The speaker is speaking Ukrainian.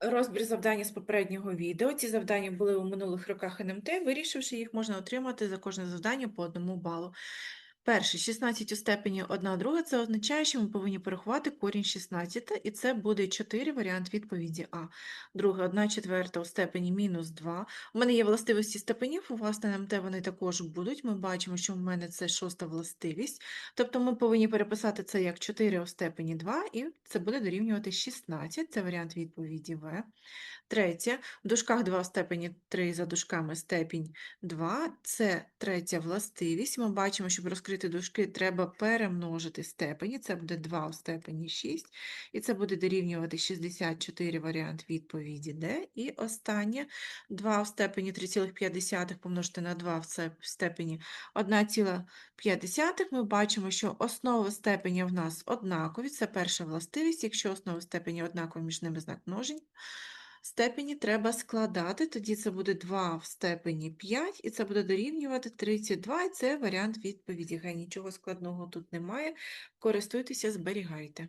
Розбір завдання з попереднього відео. Ці завдання були у минулих роках НМТ. Вирішивши їх, можна отримати за кожне завдання по одному балу. Перше, 16 у степені 1 друга, це означає, що ми повинні порахувати корінь 16, і це буде 4 варіант відповіді А. Друге, 1 четверта у степені мінус 2. У мене є властивості степенів, у вас НМТ вони також будуть. Ми бачимо, що в мене це шоста властивість. Тобто ми повинні переписати це як 4 у степені 2, і це буде дорівнювати 16. Це варіант відповіді В. Третє, в дужках 2 в степені 3 за дужками степінь 2. Це третя властивість. Ми бачимо, щоб розкрити дужки, треба перемножити степені. Це буде 2 в степені 6. І це буде дорівнювати 64 варіант відповіді Д. І останнє 2 в степені 3,5 помножити на 2 в в степені 1,5. Ми бачимо, що основи степені в нас однакові. Це перша властивість. Якщо основи степені однакові, між ними знак множення. Степені треба складати, тоді це буде 2 в степені 5, і це буде дорівнювати 32, і це варіант відповіді. Нічого складного тут немає. Користуйтеся, зберігайте.